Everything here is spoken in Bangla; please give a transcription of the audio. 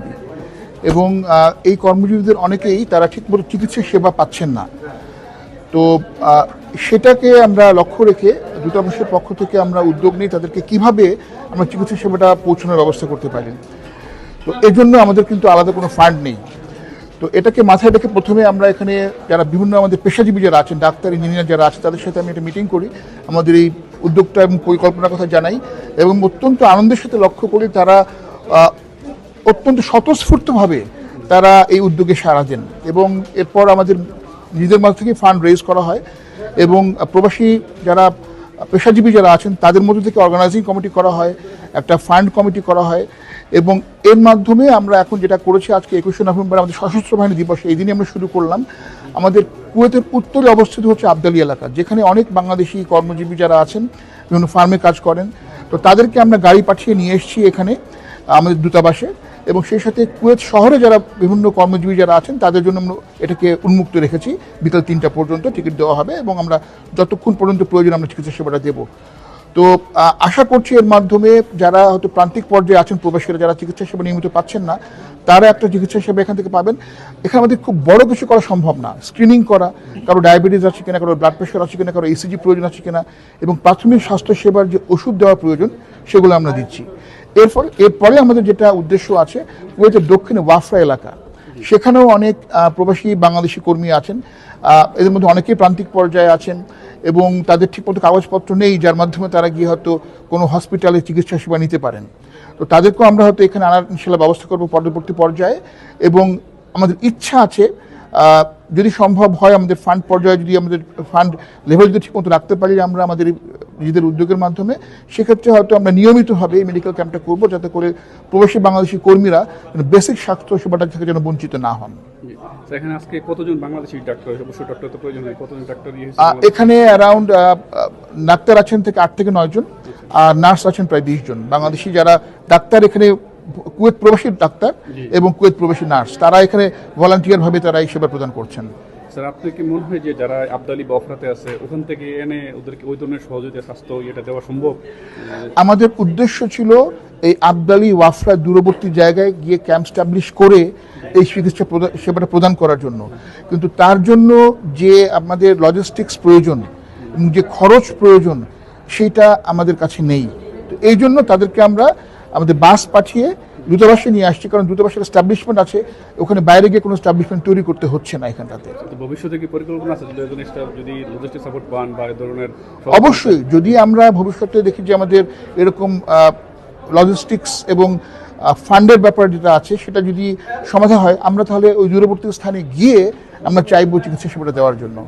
কর্মজীবী। এবং এই কর্মজীবীদের অনেকেই তারা ঠিকমতো চিকিৎসা সেবা পাচ্ছেন না। তো সেটাকে আমরা লক্ষ্য রেখে দূতাবাসের পক্ষ থেকে আমরা উদ্যোগ নিই তাদেরকে কীভাবে আমরা চিকিৎসা সেবাটা পৌঁছানোর ব্যবস্থা করতে পারি। তো, এর জন্য আমাদের কিন্তু আলাদা কোনো ফান্ড নেই। তো, এটাকে মাথায় রেখে প্রথমে আমরা এখানে যারা বিভিন্ন আমাদের পেশাজীবী যারা আছেন, ডাক্তার, ইঞ্জিনিয়ার যারা আছে তাদের সাথে আমি একটা মিটিং করি। আমাদের এই উদ্যোগটা এবং পরিকল্পনার কথা জানাই। এবং অত্যন্ত আনন্দের সাথে লক্ষ্য করি তারা অত্যন্ত স্বতঃস্ফূর্তভাবে তারা এই উদ্যোগে সাড়া দেন এবং এরপর আমাদের নিজেদের মাঝ থেকে ফান্ড রেজ করা হয় এবং প্রবাসী যারা, পেশাজীবী যারা আছেন, তাদের মধ্যে থেকে অর্গানাইজিং কমিটি করা হয়, একটা ফান্ড কমিটি করা হয় এবং এর মাধ্যমে আমরা এখন যেটা করেছি, আজকে একুশে নভেম্বর আমাদের সশস্ত্র বাহিনী দিবস, এই দিনই আমরা শুরু করলাম। আমাদের কুয়েতের উত্তরে অবস্থিত হচ্ছে আবদালি এলাকা, যেখানে অনেক বাংলাদেশি কর্মজীবী যারা আছেন, বিভিন্ন ফার্মে কাজ করেন। তো তাদেরকে আমরা গাড়ি পাঠিয়ে নিয়ে এসেছি এখানে, আমাদের দূতাবাসে। এবং সেই সাথে কুয়েত শহরে যারা বিভিন্ন কর্মজীবী যারা আছেন, তাদের জন্য আমরা এটাকে উন্মুক্ত রেখেছি। বিকাল তিনটা পর্যন্ত টিকিট দেওয়া হবে এবং আমরা যতক্ষণ পর্যন্ত প্রয়োজন আমরা চিকিৎসা সেবাটা দেবো। তো আশা করছি এর মাধ্যমে যারা হয়তো প্রান্তিক পর্যায়ে আছেন, প্রবাসীরা যারা চিকিৎসা সেবা নিয়মিত পাচ্ছেন না, তারা একটা চিকিৎসা সেবা এখান থেকে পাবেন। এখানে আমাদের খুব বড় কিছু করা সম্ভব না। স্ক্রিনিং করা, কারও ডায়াবেটিস আছে কিনা, কারও ব্লাড প্রেশার আছে কিনা, কারও ইসিজি প্রয়োজন আছে কিনা, এবং প্রাথমিক স্বাস্থ্য সেবার যে ওষুধ দেওয়ার প্রয়োজন, সেগুলো আমরা দিচ্ছি। এরপরে এরপরে আমাদের যেটা উদ্দেশ্য আছে কুয়েতের দক্ষিণে ওয়াফরা এলাকা। সেখানেও অনেক প্রবাসী বাংলাদেশি কর্মী আছেন। এদের মধ্যে অনেকেই প্রান্তিক পর্যায়ে আছেন এবং তাদের ঠিকমতো কাগজপত্র নেই, যার মাধ্যমে তারা গিয়ে হয়তো কোনো হসপিটালে চিকিৎসা সেবা নিতে পারেন। তো তাদেরকেও আমরা হয়তো এখানে আনার ইনশাল্লাহ ব্যবস্থা করব পরবর্তী পর্যায়ে এবং আমাদের ইচ্ছা আছে যদি সম্ভব হয় আমাদের ফান্ড পর্যায়ে যদি আমাদের ফান্ড লেভেল যদি ঠিকমতো রাখতে পারি আমরা আমাদের নিজেদের উদ্যোগের মাধ্যমে সেক্ষেত্রে হয়তো আমরা নিয়মিতভাবে এই মেডিকেল ক্যাম্পটা করব যাতে করে প্রবাসী বাংলাদেশি কর্মীরা বেসিক স্বাস্থ্য সেবাটা থেকে যেন বঞ্চিত না হন। এখানে আজকে কতজন বাংলাদেশি ডাক্তার অবশ্যই ডক্টর তো প্রয়োজন হয়। কতজন ডাক্তার ইয়ে এখানে অ্যারাউন্ড ডাক্তার আছেন থেকে আট থেকে নয় জন আর নার্স আছেন প্রায় বিশ জন। বাংলাদেশি যারা ডাক্তার এখানে কুয়েত প্রবাসী ডাক্তার এবং কুয়েত প্রবাসী নার্স তারা এখানে ভলান্টিয়ার ভাবে তারা এই সেবা প্রদান করছেন। স্যার আপনার কি মনে হয় যে যারা আবদালি বা অফরাতে আছে ওখান থেকে এনে ওদেরকে ওই ধরনের সহযোগিতা স্বাস্থ্য এটা দেওয়া সম্ভব? আমাদের উদ্দেশ্য ছিল এই আবদালি ওয়াফরা দূরবর্তী জায়গায় গিয়ে ক্যাম্প স্টাবলিশ করে এই চিকিৎসা সেবাটা প্রদান করার জন্য। কিন্তু তার জন্য যে আমাদের লজিস্টিক্স প্রয়োজন যে খরচ প্রয়োজন সেটা আমাদের কাছে নেই। তো এই জন্য তাদেরকে আমরা আমাদের বাস পাঠিয়ে দূতাবাসে নিয়ে আসছি কারণ দূতাবাসের এস্টাবলিশমেন্ট আছে ওখানে বাইরে গিয়ে কোনো এস্টাবলিশমেন্ট তৈরি করতে হচ্ছে না এখানটাতে। ভবিষ্যতে কি পরিকল্পনা আছে? যদি লজিস্টিক সাপোর্ট পান বা ধরনের অবশ্যই যদি আমরা ভবিষ্যতে দেখি যে আমাদের এরকম লজিস্টিক্স এবং ফান্ডের ব্যাপার যেটা আছে সেটা যদি সমাধান হয় আমরা তাহলে ওই দূরবর্তী স্থানে গিয়ে আমরা চাইব চিকিৎসা সেবাটা দেওয়ার জন্য।